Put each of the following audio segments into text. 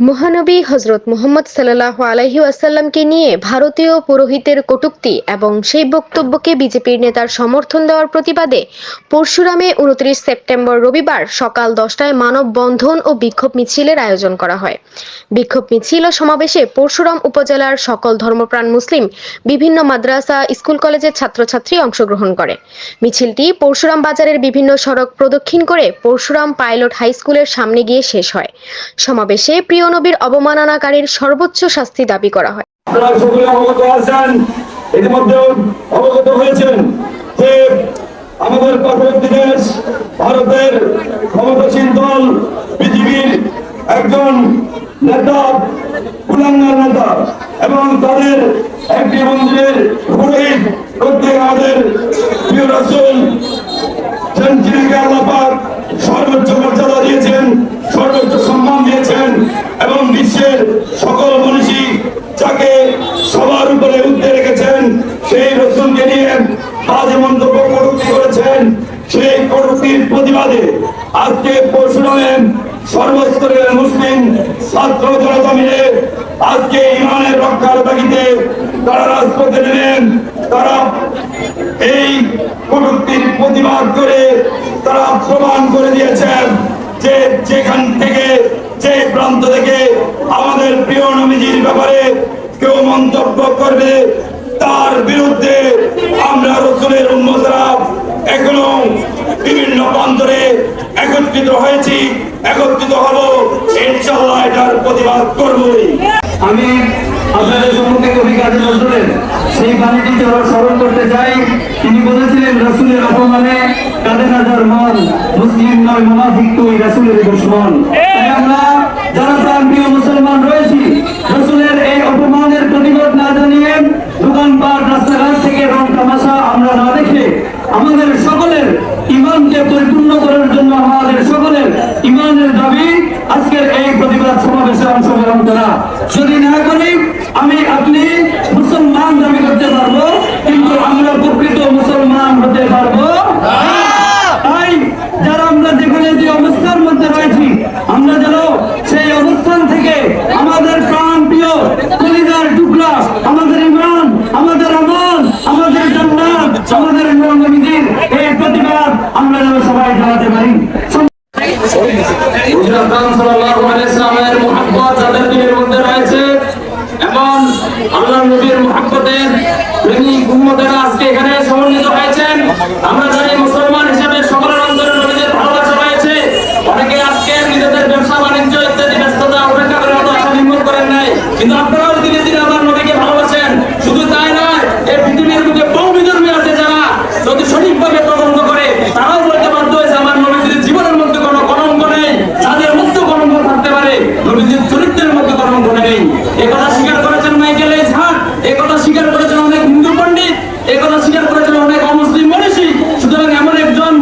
মহানবী হজরত মুহম্মদ সাল্লাহ আলহি আসাল্লামকে নিয়ে ভারতীয় পুরোহিতের কটূক্তি এবং সেই বক্তব্যকে বিজেপির নেতার সমর্থন দেওয়ার প্রতিবাদে পরশুরামে উনত্রিশ সেপ্টেম্বর রবিবার সকাল দশটায় মানববন্ধন ও বিক্ষোভ মিছিলের আয়োজন করা হয়। বিক্ষোভ মিছিল ও সমাবেশে পরশুরাম উপজেলার সকল ধর্মপ্রাণ মুসলিম, বিভিন্ন মাদ্রাসা, স্কুল কলেজের ছাত্রছাত্রী অংশগ্রহণ করে। মিছিলটি পরশুরাম বাজারের বিভিন্ন সড়ক প্রদক্ষিণ করে পরশুরাম পাইলট হাই স্কুলের সামনে গিয়ে শেষ হয়। সমাবেশে প্রিয় নবীর অবমাননাকারীর সর্বোচ্চ শাস্তি দাবি করা হয়। আমাদের পার্শ্ববর্তী দেশ, ভারতের ক্ষমতাসীন দল, পৃথিবীর একজন নেতা নেতা, এবং তাদের একটি মন্দিরের পুরোহিত প্রত্যেক আমাদের প্রিয় রাসুল সর্বোচ্চ মর্যাদা এবং বিশ্বের সকল মনীষী যাকে সবার উপরে উঠতে রেখেছেন, সেই রসুলকে নিয়ে বাজে মন্তব্য কটূক্তি করেছেন, সেই কটূক্তির প্রতিবাদে আজকে পরশুরামে সর্বস্তরের মুসলিম ছাত্র জনতা মিলে আজকে ইমানের রক্ষার তাগিদে তারা রাজপথে নেমেন তারা এই কটূক্তির প্রতিবাদ করে তারা প্রমাণ করে দিয়েছেন যে যেখান থেকে যে প্রান্ত থেকে আমাদের প্রিয় নবীজির ব্যাপারে কেউ মন্তব্য করবে, তার বিরুদ্ধে আমরা রসুলের উন্মতরা এখনও বিভিন্ন প্রান্তরে একত্রিত হয়েছি, একত্রিত হব। ইনশাল্লাহ এটার প্রতিবাদ করবই। আমি আপনাদের সম্মুখে কবি কাজী সেই বাণীটি যারা স্মরণ করতে চাই। তিনি বলেছিলেন, রসুলের অপমানে কাঁদে না যার মন, মুসলিম নয়, মুনাফিক তুই রসুলের দুশ্মন। তাই আমরা যারা প্রান্তীয় মুসলমান রয়েছি এই অপমানের প্রতিবাদ না জানিয়ে দোকানপাট, রাস্তাঘাট থেকে রং তামাশা আমরা না দেখে আমাদের সকলের ইমানকে পরিপূর্ণ করার জন্য আমাদের সকলের ইমানের দাবি আজকের এই প্রতিবাদ সমাবেশে অংশগ্রহণ করা। যদি না করি, আমি আপনি মুসলমান দাবি করতে পারব কিন্তু আমরা প্রকৃত মুসলমান হতে পারব? তাই যারা আমরা যেখানে যে অবস্থার মধ্যে রয়েছি, আমরা যেন সেই অবস্থান থেকে আমাদের প্রাণ টুকরা, আমাদের ইমান আমাদের আমল আমাদের আমাদের এই প্রতিবাদ আমরা যেন সবাই জানাতে পারি। আল্লাহর নবীর মুহাব্বতের প্রেমিক আজকে এখানে সমন্বিত হয়েছেন আমরা জানি মুসলমান হিসেবে সকলের অন্তরে নবীদের ভালোবাসা রয়েছে। অনেকে আজকে নিজেদের ব্যবসা, বাণিজ্য ইত্যাদি ব্যস্ততা উপেক্ষা করে হয়তো আশা নির্মূল করেন নাই। কিন্তু আপনারাও দিনে দিনে আমার নবীকে ভালোবাসেন শুধু তাই নয় এই পৃথিবীর বুকে বহু বিধর্মী আছে যারা যদি সঠিকভাবে তদন্ত করে তারাও বলতে বাধ্য হয়েছে আমার নবীজির জীবনের মধ্যে কোনো কলঙ্ক নেই তাদের মধ্যে কলঙ্ক থাকতে পারে নবীজির চরিত্রের মধ্যে কলঙ্ক নেই এ কথা স্বীকার করেছেন মাইকেল এইচ হার্ট এ কথা স্বীকার করেছেন অনেক হিন্দু পণ্ডিত এ কথা স্বীকার করেছেন অনেক অমুসলিম মনীষী সুতরাং এমন একজন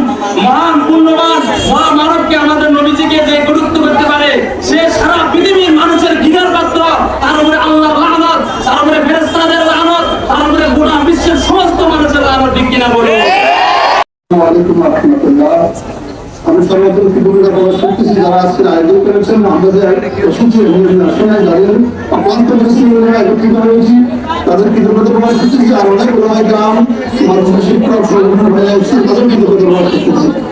মহান পুণ্যবান মহামানবকে আমাদের নবীজিকে যে গুরুত্ব করতে পারে সে সারা পৃথিবীর মানুষের ঘৃণার পাত্র তার উপরে আল্লাহ লানত তার উপরে ফেরেস্তাদের লানত তার উপরে গোটা বিশ্বের সমস্ত মানুষের লানত ঠিক কিনা বলে আলাইকুম রহমতুল্লাহ আমি সর্বপ্রথম কৃতজ্ঞতা প্রকাশ করতেছি যারা আজকের আয়োজন করেছেন, আমাদের অসুস্থ শোনায় দাঁড়িয়ে অক্লান্ত পরিশ্রমে একত্রিত হয়েছি তাদের কৃতজ্ঞতা প্রকাশ করতেছি আর তাদের কৃতজ্ঞতা প্রকাশ করতেছি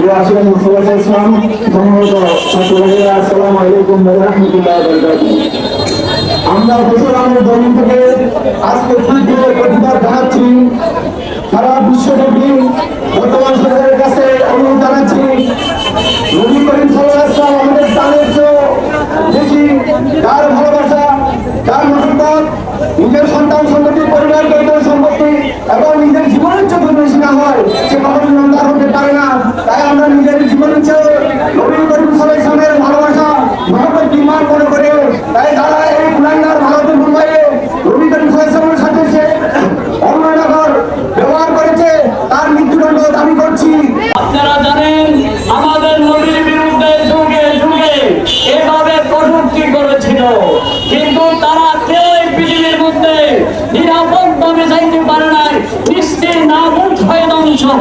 প্রিয় আশিরাম মুসলাম ইসলাম সম্মানিত ছাত্র ভাইয়েরা আসসালামু আলাইকুম ওয়া রাহমাতুল্লাহি ওয়া বারাকাতুহু। আমরা মুসলমানের ধর্ম থেকে আজকে তীব্র প্রতিবাদ জানাচ্ছি।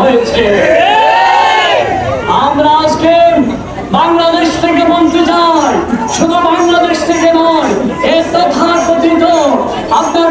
হয়েছে। আমরা আজকে বাংলাদেশ থেকে বলতে চাই শুধু বাংলাদেশ থেকে নয় এ তথাকথিত আপনার